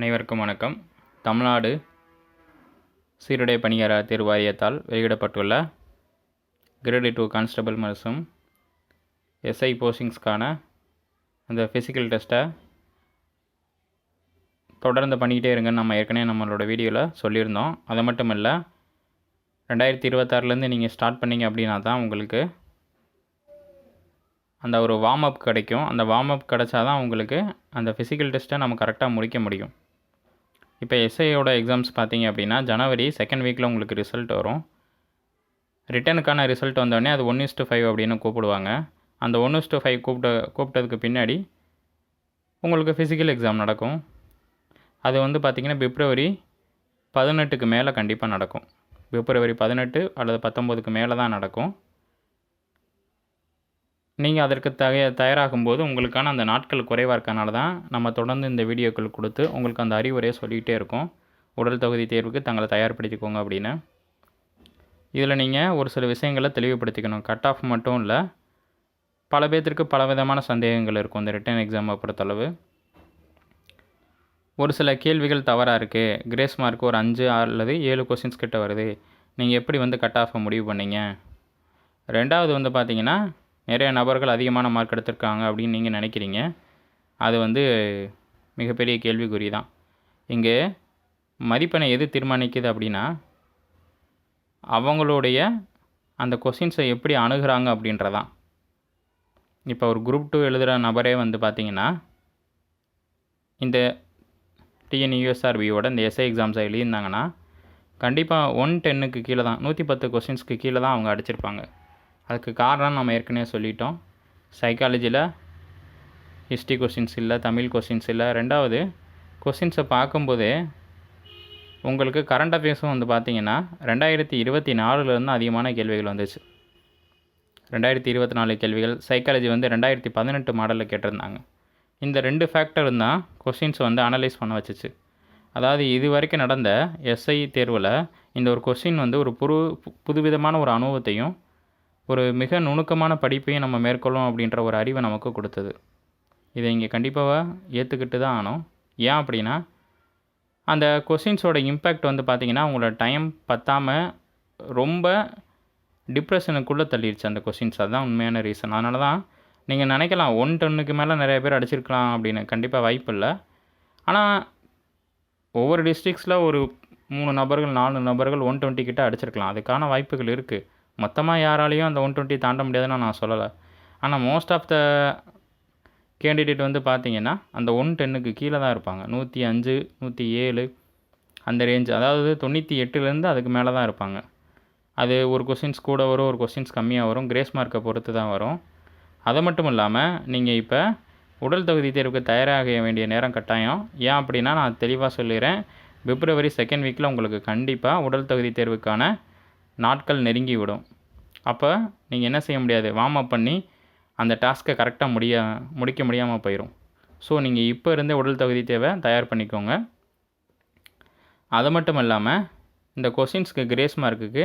அனைவருக்கும் வணக்கம். தமிழ்நாடு சீருடை பணியார தேர்வு வாரியத்தால் வெளியிடப்பட்டுள்ள கிரேடு டூ கான்ஸ்டபிள் மற்றும் எஸ்ஐ போஸ்டிங்ஸ்க்கான அந்த ஃபிசிக்கல் டெஸ்ட்டை தொடர்ந்து பண்ணிக்கிட்டே இருங்கன்னு நம்ம ஏற்கனவே நம்மளோட வீடியோவில் சொல்லியிருந்தோம். அது மட்டும் இல்லை ரெண்டாயிரத்தி இருபத்தாறுலேருந்து நீங்கள் ஸ்டார்ட் பண்ணீங்க அப்படின்னா தான் உங்களுக்கு அந்த ஒரு வார்ம் அப் கிடைக்கும். அந்த வார்ம் அப் கிடைச்சா தான் உங்களுக்கு அந்த ஃபிசிக்கல் டெஸ்ட்டை நம்ம கரெக்டாக முடிக்க முடியும். இப்போ எஸ்ஐயோட எக்ஸாம்ஸ் பார்த்தீங்க அப்படின்னா ஜனவரி செகண்ட் வீக்கில் உங்களுக்கு ரிசல்ட் வரும். ரிட்டனுக்கான ரிசல்ட் வந்தோடனே அது ஒன் இஸ்ட்டு ஃபைவ் அப்படின்னு கூப்பிடுவாங்க. அந்த ஒன் இஸ்ட்டு ஃபைவ் கூப்பிட்ட கூப்பிட்டதுக்கு பின்னாடி உங்களுக்கு ஃபிசிக்கல் எக்ஸாம் நடக்கும். அது வந்து பார்த்திங்கன்னா பிப்ரவரி பதினெட்டுக்கு மேலே கண்டிப்பாக நடக்கும். பிப்ரவரி பதினெட்டு அல்லது பத்தொம்போதுக்கு மேலே தான் நடக்கும். நீங்கள் அதற்கு தய தயாராகும்போது உங்களுக்கான அந்த நாட்கள் குறைவாக இருக்கனால தான் நம்ம தொடர்ந்து இந்த வீடியோக்கள் கொடுத்து உங்களுக்கு அந்த அறிவுரையை சொல்லிகிட்டே இருக்கோம். உடல் தகுதி தேர்வுக்கு தங்களை தயார்படுத்திக்கோங்க அப்படின்னு. இதில் நீங்கள் ஒரு சில விஷயங்களை தெளிவுபடுத்திக்கணும். கட் ஆஃப் மட்டும் இல்லை பல பேர்த்திற்கு பல விதமான சந்தேகங்கள் இருக்கும் இந்த ரிட்டன் எக்ஸாமை பொறுத்தளவு. ஒரு சில கேள்விகள் தவறாக இருக்குது கிரேஸ் மார்க் ஒரு அஞ்சு அல்லது ஏழு கொஸ்டின்ஸ் கிட்ட வருது. நீங்கள் எப்படி வந்து கட் ஆஃபை முடிவு பண்ணீங்க? ரெண்டாவது வந்து பார்த்தீங்கன்னா நிறைய நபர்கள் அதிகமான மார்க் எடுத்திருக்காங்க அப்படின்னு நீங்கள் நினைக்கிறீங்க? அது வந்து மிகப்பெரிய கேள்விக்குறி தான். இங்கே மதிப்பெண்ணை எது தீர்மானிக்குது அப்படின்னா அவங்களுடைய அந்த கொஸ்டின்ஸை எப்படி அணுகிறாங்க அப்படின்றதான். இப்போ ஒரு குரூப் டூ எழுதுகிற நபரே வந்து பார்த்திங்கன்னா இந்த டிஎன்யூஎஸ்ஆர்பியோட இந்த எஸ்ஐ எக்ஸாம்ஸை எழுதியிருந்தாங்கன்னா கண்டிப்பாக ஒன் டென்னுக்கு கீழே தான் நூற்றி பத்து கொஸ்டின்ஸ்க்கு கீழே தான் அவங்க அடிச்சிருப்பாங்க. அதுக்கு காரணம் நம்ம ஏற்கனவே சொல்லிட்டோம். சைக்காலஜியில் ஹிஸ்ட்ரி கொஷின்ஸ் இல்லை தமிழ் கொஷின்ஸ் இல்லை. ரெண்டாவது கொஷின்ஸை பார்க்கும்போதே உங்களுக்கு கரண்ட் அஃபேர்ஸும் வந்து பார்த்தீங்கன்னா ரெண்டாயிரத்தி இருபத்தி நாலுலேருந்து அதிகமான கேள்விகள் வந்துச்சு. ரெண்டாயிரத்தி இருபத்தி நாலு கேள்விகள் சைக்காலஜி வந்து ரெண்டாயிரத்தி பதினெட்டு மாடலில் கேட்டிருந்தாங்க. இந்த ரெண்டு ஃபேக்டரும் தான் கொஷின்ஸ் வந்து அனலைஸ் பண்ண வச்சுச்சு. அதாவது இது வரைக்கும் நடந்த எஸ்ஐ தேர்வில் இந்த ஒரு கொஷின் வந்து ஒரு புது புதுவிதமான ஒரு அனுபவத்தையும் ஒரு மிக நுணுக்கமான படிப்பையும் நம்ம மேற்கொள்ளும் அப்படின்ற ஒரு அறிவை நமக்கு கொடுத்தது. இதை இங்கே கண்டிப்பாக ஏற்றுக்கிட்டு தான் ஆனோம். ஏன் அப்படின்னா அந்த கொஸ்டின்ஸோட இம்பேக்ட் வந்து பார்த்திங்கன்னா உங்களோட டைம் பற்றாமல் ரொம்ப டிப்ரெஷனுக்குள்ளே தள்ளிடுச்சு அந்த கொஸ்டின்ஸ் அதுதான் உண்மையான ரீசன் அதனால தான் நீங்கள் நினைக்கலாம் ஒன் டன்னுக்கு மேலே நிறைய பேர் அடிச்சிருக்கலாம் அப்படின்னு கண்டிப்பாக வாய்ப்பு இல்லை. ஆனால் ஒவ்வொரு டிஸ்ட்ரிக்ஸில் ஒரு மூணு நபர்கள் நாலு நபர்கள் ஒன் டுவெண்ட்டி கிட்ட அடிச்சிருக்கலாம். அதுக்கான வாய்ப்புகள் இருக்குது மொத்தமாக யாராலையும் அந்த ஒன் டுவெண்ட்டி தாண்ட முடியாதுன்னு நான் சொல்லலை. ஆனால் மோஸ்ட் ஆஃப் த கேண்டிடேட் வந்து பார்த்தீங்கன்னா அந்த ஒன் டென்னுக்கு கீழே தான் இருப்பாங்க. நூற்றி அஞ்சு நூற்றி ஏழு அந்த ரேஞ்ச் அதாவது தொண்ணூற்றி எட்டுலேருந்து அதுக்கு மேலே தான் இருப்பாங்க. அது ஒரு கொஷின்ஸ் கூட வரும் ஒரு கொஷின்ஸ் கம்மியாக வரும். கிரேஸ் மார்க்கை பொறுத்து தான் வரும். அது மட்டும் இல்லாமல் நீங்கள் இப்போ உடல் தகுதி தேர்வுக்கு தயாராக வேண்டிய நேரம் கட்டாயம். ஏன் அப்படின்னா நான் தெளிவாக சொல்லிடுறேன் பிப்ரவரி செகண்ட் வீக்கில் உங்களுக்கு கண்டிப்பாக உடல் தகுதி தேர்வுக்கான நாட்கள் நெருங்கி விடும். அப்போ நீங்கள் என்ன செய்ய முடியாது? வார்ம் அப் பண்ணி அந்த டாஸ்க்கை கரெக்டாக முடிய முடிக்க முடியாமல் போயிடும் ஸோ நீங்கள் இப்போ இருந்தே உடல் தகுதி தேவை தயார் பண்ணிக்கோங்க. அது மட்டும் இல்லாமல் இந்த கொஸ்டின்ஸ்க்கு கிரேஸ் மார்க்குக்கு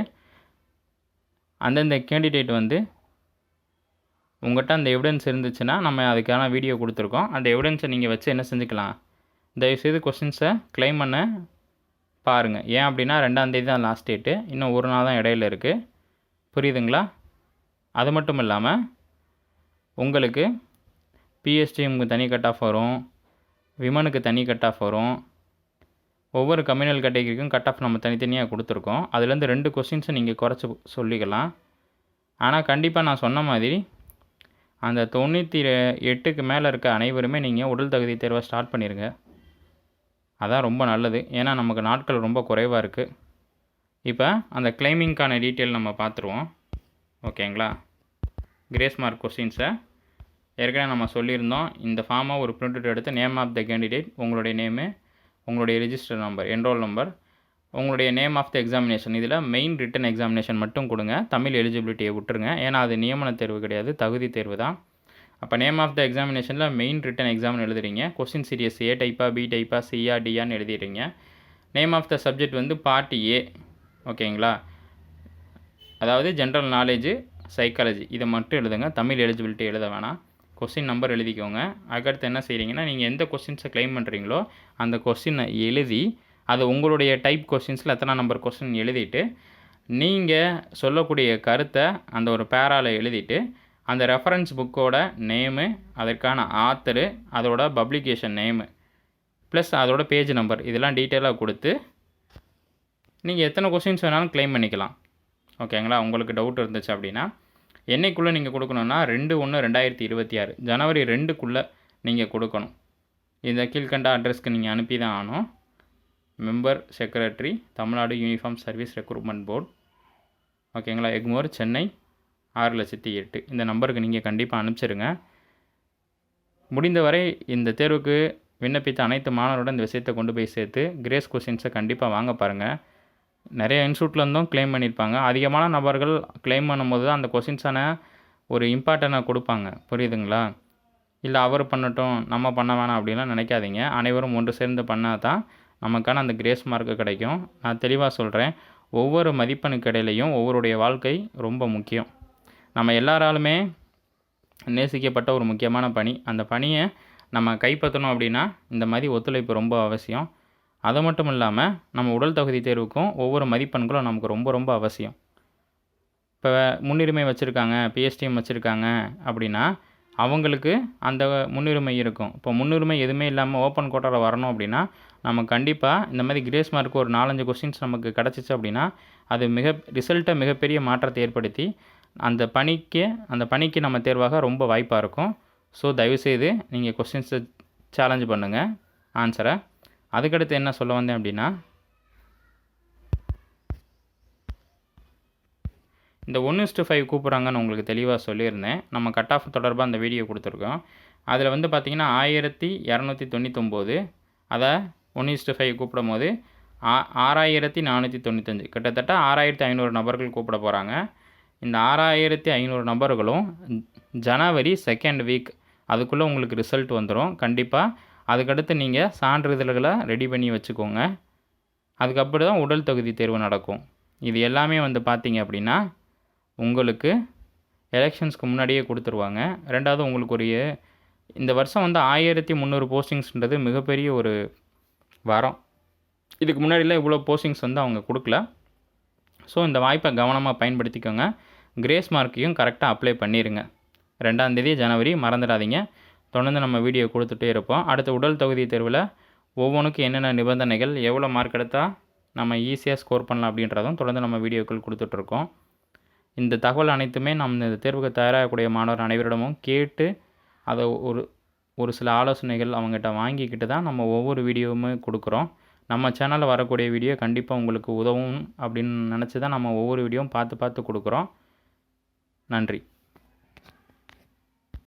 அந்தந்த கேண்டிடேட் வந்து உங்கள்கிட்ட அந்த எவிடன்ஸ் இருந்துச்சுன்னா நம்ம அதுக்கான வீடியோ கொடுத்துருக்கோம். அந்த எவிடன்ஸை நீங்கள் வச்சு என்ன செஞ்சுக்கலாம்? தயவுசெய்து கொஸ்டின்ஸை க்ளைம் பண்ண பாருங்கள் ஏன் அப்படின்னா ரெண்டாந்தேதி தான் லாஸ்ட் டேட்டு இன்னும் ஒரு நாள் தான் இடையில இருக்குது புரியுதுங்களா? அது மட்டும் இல்லாமல் உங்களுக்கு பிஎஸ்டிஎம்க்கு தனி கட் ஆஃப் வரும் விமனுக்கு தனி கட் ஆஃப் வரும். ஒவ்வொரு கம்யூனல் கேட்டகரிக்கும் கட் ஆஃப் நம்ம தனித்தனியாக கொடுத்துருக்கோம். அதுலேருந்து ரெண்டு கொஸ்டின்ஸை நீங்கள் குறைச்சி சொல்லிக்கலாம். ஆனால் கண்டிப்பாக நான் சொன்ன மாதிரி அந்த தொண்ணூற்றி எட்டுக்கு மேலே இருக்க அனைவருமே நீங்கள் உடல் தகுதி தேர்வை ஸ்டார்ட் பண்ணிடுங்க அதான் ரொம்ப நல்லது. ஏன்னா நமக்கு நாட்கள் ரொம்ப குறைவாக இருக்குது இப்போ அந்த கிளைமிங்க்கான டீட்டெயில் நம்ம பார்த்துருவோம். ஓகேங்களா? கிரேஸ் மார்க் கொஸ்டின்ஸை ஏற்கனவே நம்ம சொல்லியிருந்தோம் இந்த ஃபார்மை ஒரு பிரிண்ட் எடுத்து நேம் ஆஃப் த கேண்டிடேட் உங்களுடைய நேமு உங்களுடைய ரிஜிஸ்டர் நம்பர் என்ரோல் நம்பர் உங்களுடைய நேம் ஆஃப் த எக்ஸாமினேஷன் இதில் மெயின் ரிட்டன் எக்ஸாமினேஷன் மட்டும் கொடுங்க. தமிழ் எலிஜிபிலிட்டியை விட்டுருங்க. ஏன்னா அது நியமன தேர்வு கிடையாது தகுதி தேர்வு தான். அப்போ நேம் ஆஃப் த எக்ஸாமினேஷனில் மெயின் ரிட்டன் எக்ஸாம் எழுதுறீங்க. கொஸ்டின் சீரியஸ் ஏ டைப்பா பி டைப்பா சிஆர் டிஆன்னு எழுதிடுறீங்க. நேம் ஆஃப் த சப்ஜெக்ட் வந்து பார்ட் ஏ ஓகேங்களா? அதாவது ஜென்ரல் நாலேஜு சைக்காலஜி இதை மட்டும் எழுதுங்க. தமிழ் எலிஜிபிலிட்டி எழுத வேணாம். கொஸ்டின் நம்பர் எழுதிக்கோங்க. அதுக்கடுத்து என்ன செய்கிறீங்கன்னா நீங்கள் எந்த கொஸ்டின்ஸை க்ளைம் பண்ணுறீங்களோ அந்த கொஸ்டினை எழுதி அது உங்களுடைய டைப் கொஸ்டின்ஸில் எத்தனை நம்பர் கொஸ்டின் எழுதிட்டு நீங்கள் சொல்லக்கூடிய கருத்தை அந்த ஒரு பேரால் எழுதிட்டு அந்த ரெஃபரன்ஸ் புக்கோட நேமு அதற்கான ஆத்தரு அதோட பப்ளிகேஷன் நேமு ப்ளஸ் அதோட பேஜ் நம்பர் இதெல்லாம் டீட்டெயிலாக கொடுத்து நீங்கள் எத்தனை கொஸ்டின்ஸ் வேணாலும் க்ளைம் பண்ணிக்கலாம். ஓகேங்களா உங்களுக்கு டவுட் இருந்துச்சு அப்படின்னா என்னைக்குள்ளே நீங்கள் கொடுக்கணுன்னா ரெண்டு ஒன்று ரெண்டாயிரத்தி இருபத்தி ஆறு ஜனவரி ரெண்டுக்குள்ளே நீங்கள் கொடுக்கணும். இந்த கீழ்கண்ட அட்ரஸ்க்கு நீங்கள் அனுப்பி தான் ஆகணும். Member secretary Tamil Nadu uniform service recruitment board ஓகேங்களா எக்மோர் சென்னை ஆறு லட்சத்தி எட்டு. இந்த நம்பருக்கு நீங்கள் கண்டிப்பாக அனுப்பிச்சிருங்க. முடிந்தவரை இந்த தேர்வுக்கு விண்ணப்பித்த அனைத்து மாணவரோட இந்த விஷயத்தை கொண்டு போய் சேர்த்து கிரேஸ் கொஸ்டின்ஸை கண்டிப்பாக வாங்க பாருங்கள் நிறைய இன்ஸ்டியூட்லேருந்தும் கிளைம் பண்ணியிருப்பாங்க. அதிகமான நபர்கள் கிளைம் பண்ணும்போது தான் அந்த கொஷின்ஸான ஒரு இம்பார்ட்டனாக கொடுப்பாங்க. புரியுதுங்களா? இல்லை அவர் பண்ணட்டும் நம்ம பண்ண வேணாம் அப்படின்லாம் நினைக்காதீங்க. அனைவரும் ஒன்று சேர்ந்து பண்ணால் தான் நமக்கான அந்த கிரேஸ் மார்க்கு கிடைக்கும். நான் தெளிவாக சொல்கிறேன் ஒவ்வொரு மதிப்பெணுக்கு இடையிலையும் ஒவ்வொருடைய வாழ்க்கை ரொம்ப முக்கியம். நம்ம எல்லாராலுமே நேசிக்கப்பட்ட ஒரு முக்கியமான பணி. அந்த பணியை நம்ம கைப்பற்றணும் அப்படின்னா இந்த மாதிரி ஒத்துழைப்பு ரொம்ப அவசியம். அது மட்டும் இல்லாமல் நம்ம உடல் தகுதி தேர்வுக்கும் ஒவ்வொரு மதிப்பெண்களும் நமக்கு ரொம்ப ரொம்ப அவசியம். இப்போ முன்னுரிமை வச்சுருக்காங்க பிஎஸ்டிஎம் வச்சுருக்காங்க அப்படின்னா அவங்களுக்கு அந்த முன்னுரிமை இருக்கும். இப்போ முன்னுரிமை எதுவுமே இல்லாமல் ஓப்பன் கோட்டாவில் வரணும் அப்படின்னா நம்ம கண்டிப்பாக இந்த மாதிரி கிரேஸ் மார்க் ஒரு நாலஞ்சு கொஸ்டின்ஸ் நமக்கு கிடச்சிச்சு அப்படின்னா அது மிக ரிசல்ட்டை மிகப்பெரிய மாற்றத்தை ஏற்படுத்தி அந்த பணிக்கு அந்த பணிக்கு நம்ம தேர்வாக ரொம்ப வாய்ப்பாக இருக்கும். ஸோ தயவுசெய்து நீங்கள் கொஸ்டின்ஸை சேலஞ்ச் பண்ணுங்கள் ஆன்சரை அதுக்கடுத்து என்ன சொல்ல வந்தேன் அப்படின்னா இந்த ஒன் இஸ்டு ஃபைவ் கூப்பிட்றாங்கன்னு உங்களுக்கு தெளிவாக சொல்லியிருந்தேன். நம்ம கட் ஆஃப் தொடர்பாக அந்த வீடியோ கொடுத்துருக்கோம். அதில் வந்து பார்த்திங்கன்னா ஆயிரத்தி இரநூத்தி தொண்ணூத்தொம்போது அதை ஒன் இஸ்டு ஃபைவ் கூப்பிடும் போது ஆ ஆறாயிரத்தி நானூற்றி தொண்ணூத்தஞ்சு. கிட்டத்தட்ட ஆறாயிரத்தி ஐநூறு நபர்கள் கூப்பிட போகிறாங்க இந்த ஆறாயிரத்தி ஐநூறு நபர்களும் ஜனவரி செகண்ட் வீக் அதுக்குள்ளே உங்களுக்கு ரிசல்ட் வந்துடும் கண்டிப்பாக அதுக்கடுத்து நீங்கள் சான்றிதழ்களை ரெடி பண்ணி வச்சுக்கோங்க. அதுக்கப்புறம் தான் உடல் தகுதி தேர்வு நடக்கும். இது எல்லாமே வந்து பார்த்தீங்க அப்படின்னா உங்களுக்கு எலெக்ஷன்ஸ்க்கு முன்னாடியே கொடுத்துருவாங்க. ரெண்டாவது உங்களுக்கு ஒரு இந்த வருஷம் வந்து ஆயிரத்தி முந்நூறு போஸ்டிங்ஸ்ன்றது மிகப்பெரிய ஒரு வரம். இதுக்கு முன்னாடிலாம் இவ்வளோ போஸ்டிங்ஸ் வந்து அவங்க கொடுக்கல. ஸோ இந்த வாய்ப்பை கவனமாக பயன்படுத்திக்கோங்க. கிரேஸ் மார்க்கையும் கரெக்டாக அப்ளை பண்ணிடுங்க ரெண்டாந்தேதி ஜனவரி மறந்துடாதீங்க. தொடர்ந்து நம்ம வீடியோ கொடுத்துட்டே இருப்போம். அடுத்த உடல் தகுதி தேர்வில் ஒவ்வொன்றுக்கும் என்னென்ன நிபந்தனைகள் எவ்வளோ மார்க் எடுத்தால் நம்ம ஈஸியாக ஸ்கோர் பண்ணலாம் அப்படின்றதும் தொடர்ந்து நம்ம வீடியோக்கள் கொடுத்துட்ருக்கோம் இந்த தகவல் அனைத்துமே நம்ம இந்த தேர்வுக்கு தயாராகக்கூடிய மாணவர் அனைவரிடமும் கேட்டு அதை ஒரு ஒரு சில ஆலோசனைகள் அவங்ககிட்ட வாங்கிக்கிட்டு தான் நம்ம ஒவ்வொரு வீடியோவுமே கொடுக்குறோம். நம்ம சேனலில் வரக்கூடிய வீடியோ கண்டிப்பாக உங்களுக்கு உதவும் அப்படின்னு நினச்சி தான் நம்ம ஒவ்வொரு வீடியோவும் பார்த்து பார்த்து கொடுக்குறோம். நன்றி.